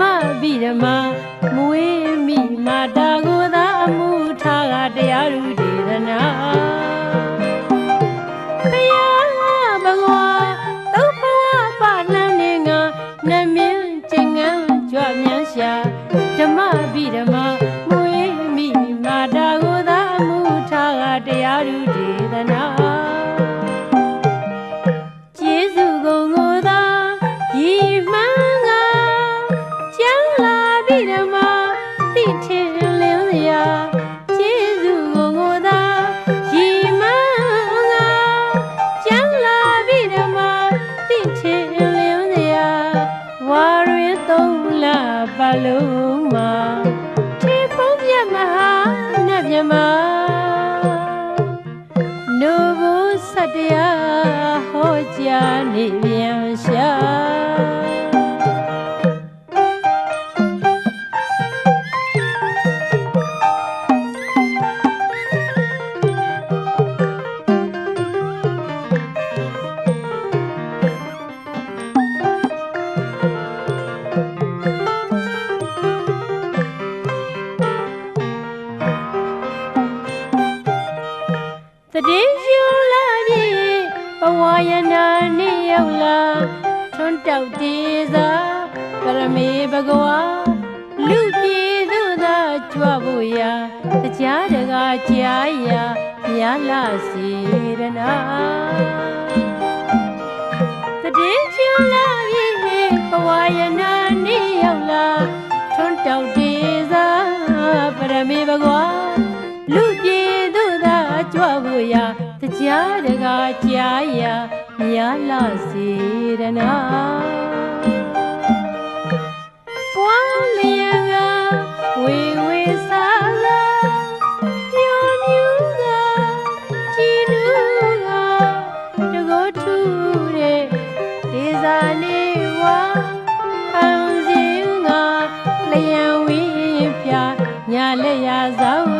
မဗိဓမာမွေးမိမာတာကိုသာအမှုထားကတရားလူ ပတ်လုံးမှာထေဖုံးမြတ်မဟာနတ်မြတ်မှာနုဘုစတရားဟောကြားနေပြန်ရှာ တည်င်းရှုလာပြီဘဝယနာနေရောက်လာထွန်းတောက်တေသာပရမေဘဂဝါလူပြေသူသာကြွဖို့ရာတရားတကားကြားရာမြာလာစီရနာတည်င်းရှုလာပြီဘဝယနာနေရောက်လာထွန်းတောက်တေသာပရမေဘဂဝါလူပြေသူသာ ကြွဖို့ရာတရားတကားကြားရာမြာလာစေရနာပွားလျင်ကဝေဝေစာလာညိုညူကကြည်နူကတကောထူတဲ့ဒေဇာနေဝါပန်းစင်ကလျံဝီပြညာလက်ရဆော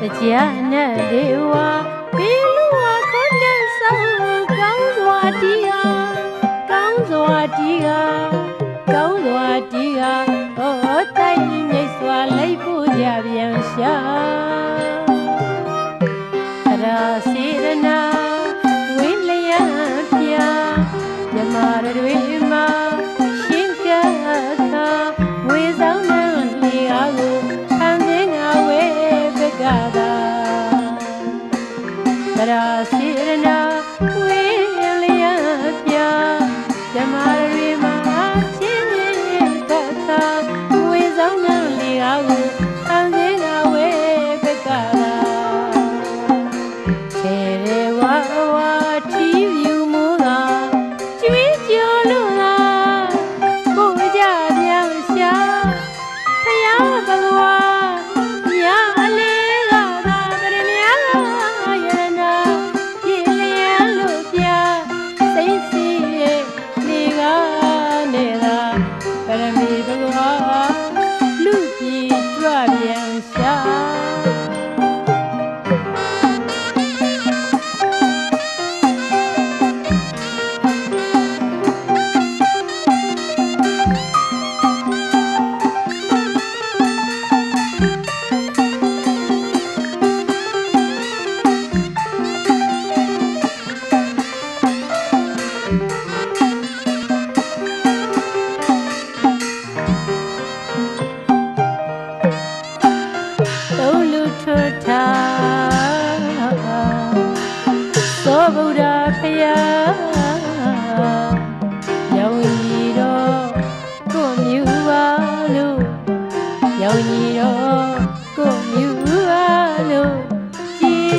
ကတ နာ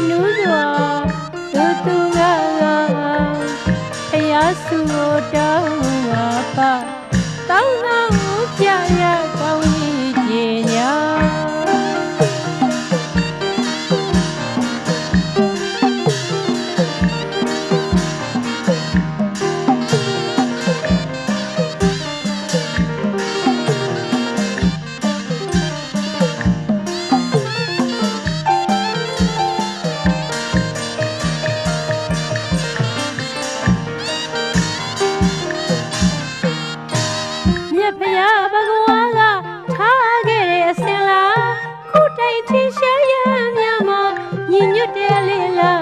နူးစွာသူသူငါငါဖယားစုကိုတောင်းပါပါတောင်းတော့ကြရ ညီညွတ်တယ်လေလား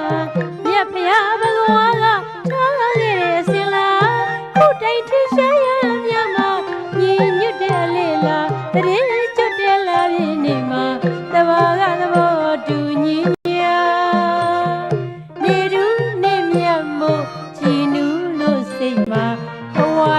မြတ်ဖရာဘဂဝါကထားလာခဲ့တဲ့စင်လားခုတိုင်ထိရှာရမြတ်မှာညီညွတ်တယ်လေလားတရင်ကျွတ်တယ်လားပြင်းနေမှာတဘာကသဘောတူညီညာနေတူနေမြတ်မို့ကြည်နူးလို့စိတ်မှာအဝါ